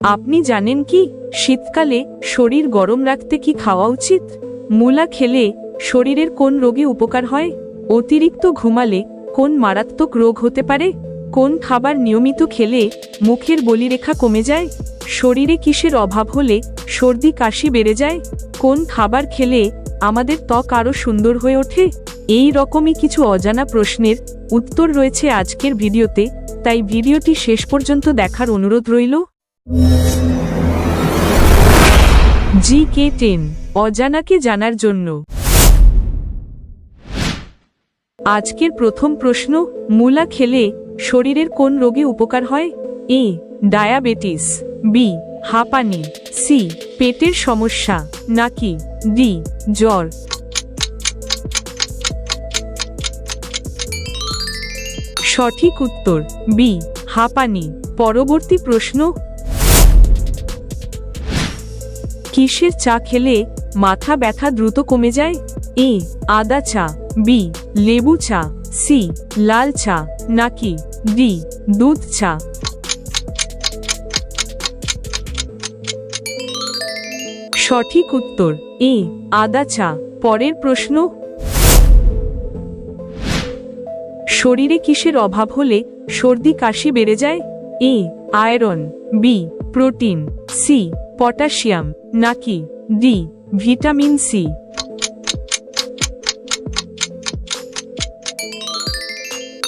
আপনি জানেন কি, শীতকালে শরীর গরম রাখতে কি খাওয়া উচিত? মূলা খেলে শরীরের কোন রোগে উপকার হয়? অতিরিক্ত ঘুমালে কোন মারাত্মক রোগ হতে পারে? কোন খাবার নিয়মিত খেলে মুখের বলিরেখা কমে যায়? শরীরে কিসের অভাব হলে সর্দি কাশি বেড়ে যায়? কোন খাবার খেলে আমাদের ত্বক আরও সুন্দর হয়ে ওঠে? এই রকমই কিছু অজানা প্রশ্নের উত্তর রয়েছে আজকের ভিডিওতে, তাই ভিডিওটি শেষ পর্যন্ত দেখার অনুরোধ রইল। জি কে টেন অজানাকে জানার জন্য। আজকের প্রথম প্রশ্ন, মূলা খেলে শরীরের কোন রোগে উপকার হয়? এ, ডায়াবেটিস, বি, হাঁপানি, সি, পেটের সমস্যা, নাকি, ডি, জ্বর। সঠিক উত্তর, বি, হাঁপানি। পরবর্তী প্রশ্ন কিসের চা খেলে মাথা ব্যথা দ্রুত কমে যায়? এ, আদা চা, বি, লেবু চা, সি, লাল চা, নাকি ডি, দুধ চা? সঠিক উত্তর, এ, আদা চা। পরের প্রশ্ন। শরীরে কিসের অভাব হলে সর্দি কাশি বেড়ে যায়? A, iron, B, protein, C potassium, নাকি ডি, ভিটামিন সি?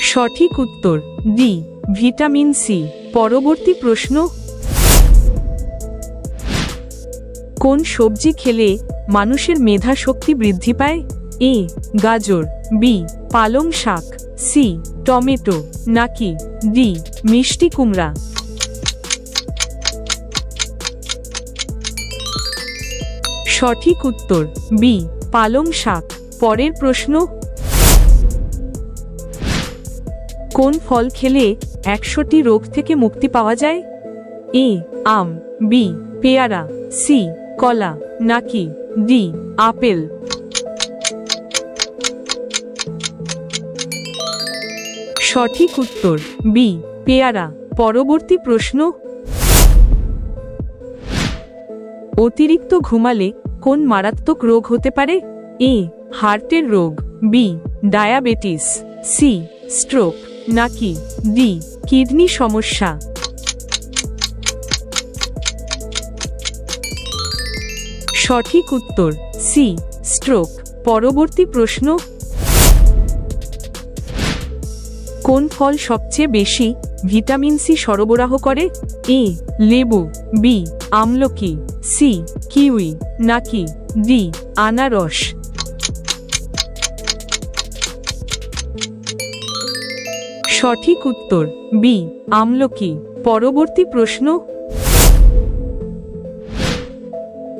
সঠিক উত্তর, ডি, ভিটামিন সি। পরবর্তী প্রশ্ন। কোন সবজি খেলে মানুষের মেধা শক্তি বৃদ্ধি পায়? এ, গাজর, বি, পালং শাক, সি, টমেটো, নাকি ডি, মিষ্টি কুমড়া? সঠিক উত্তর, বি, পালং শাক। পরের প্রশ্ন, কোন ফল খেলে একশোটি রোগ থেকে মুক্তি পাওয়া যায়? এ, আম, বি, পেয়ারা, সি, কলা, নাকি, ডি, আপেল। সঠিক উত্তর, বি, পেয়ারা। পরবর্তী প্রশ্ন, অতিরিক্ত ঘুমালে কোন মারাত্মক রোগ হতে পারে? এ, হার্টের রোগ, বি, ডায়াবেটিস, সি, স্ট্রোক, নাকি, ডি, কিডনি সমস্যা। সঠিক উত্তর, সি, স্ট্রোক, পরবর্তী প্রশ্ন। কোন ফল সবচেয়ে বেশি ভিটামিন সি সরবরাহ করে? এ, লেবু, বি, আমলকি। সি, কিউই, নাকি ডি, আনারস। সঠিক উত্তর, বি, আমলকি। পরবর্তী প্রশ্ন।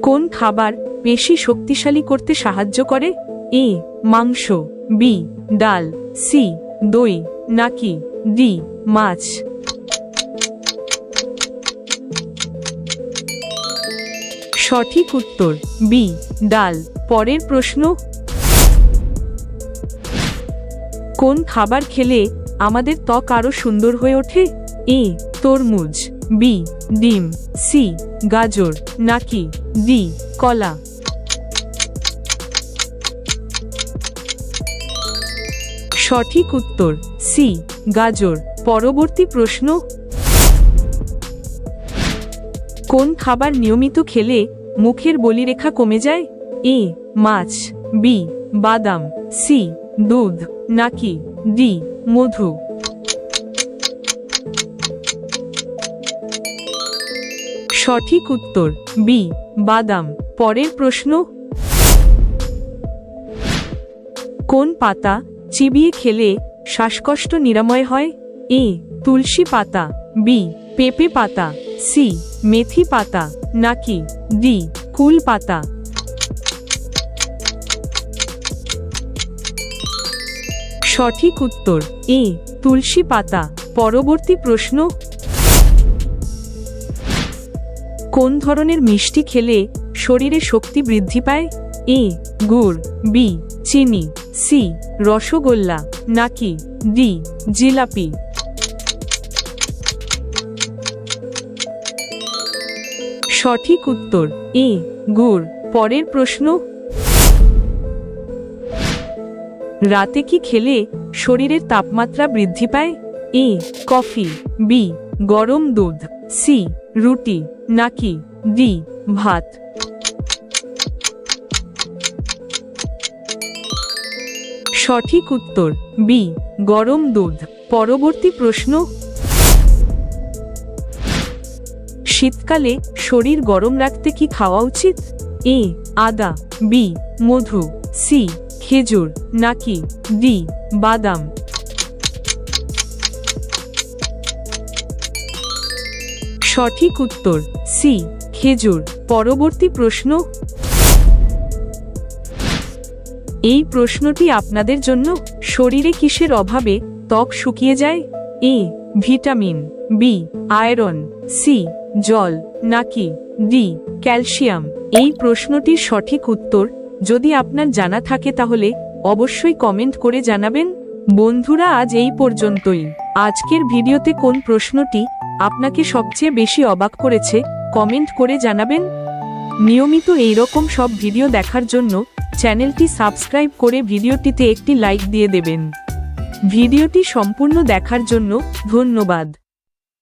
কোন খাবার পেশি শক্তিশালী করতে সাহায্য করে? এ, মাংস, বি, ডাল, সি, দই, নাকি ডি, মাছ। সঠিক উত্তর। বি, ডাল। পরের প্রশ্ন। কোন খাবার খেলে আমাদের ত্বক আরও সুন্দর হয়ে ওঠে? এ, তরমুজ। বি, ডিম। সি, গাজর। নাকি ডি, কলা। সঠিক উত্তর। সি, গাজর। পরবর্তী প্রশ্ন। কোন খাবার নিয়মিত খেলে মুখের বলিরেখা কমে যায়? এ মাছ, বি, বাদাম, সি, দুধ, নাকি, ডি, মধু? সঠিক উত্তর, বি, বাদাম। পরের প্রশ্ন? কোন পাতা চিবিয়ে খেলে শ্বাসকষ্ট নিরাময় হয়? এ তুলসী পাতা, বি, পেঁপে পাতা, সি, মেথি পাতা। নাকি? ডি কুল পাতা। সঠিক উত্তর, এ, তুলসী পাতা। পরবর্তী প্রশ্ন। কোন ধরনের মিষ্টি খেলে শরীরে শক্তি বৃদ্ধি পায়? এ, গুড় বি চিনি সি রসগোল্লা, নাকি ডি জিলাপি? সঠিক উত্তর এ গুড়। পরের প্রশ্ন। রাতে কি খেলে শরীরের তাপমাত্রা বৃদ্ধি পায়? এ কফি। বি, গরম দুধ। সি, রুটি। নাকি ডি, ভাত। সঠিক উত্তর, বি, গরম দুধ। পরবর্তী প্রশ্ন। শীতকালে শরীর গরম রাখতে কি খাওয়া উচিত? এ, আদা, বি, মধু, সি, খেজুর, নাকি ডি, বাদাম? সঠিক উত্তর, সি, খেজুর। পরবর্তী প্রশ্ন? এই প্রশ্নটি আপনাদের জন্য শরীরে কিসের অভাবে ত্বক শুকিয়ে যায়? A, vitamin, B, iron, C জল, নাকি? D, calcium. এই প্রশ্নটির সঠিক উত্তর যদি আপনার জানা থাকে তাহলে অবশ্যই কমেন্ট করে জানাবেন। বন্ধুরা, আজ এই পর্যন্তই। আজকের ভিডিওতে কোন প্রশ্নটি আপনাকে সবচেয়ে বেশি অবাক করেছে, কমেন্ট করে জানাবেন। নিয়মিত এই রকম সব ভিডিও দেখার জন্য চ্যানেলটি সাবস্ক্রাইব করে ভিডিওটিতে একটি লাইক দিয়ে দেবেন। ভিডিওটি সম্পূর্ণ দেখার জন্য ধন্যবাদ।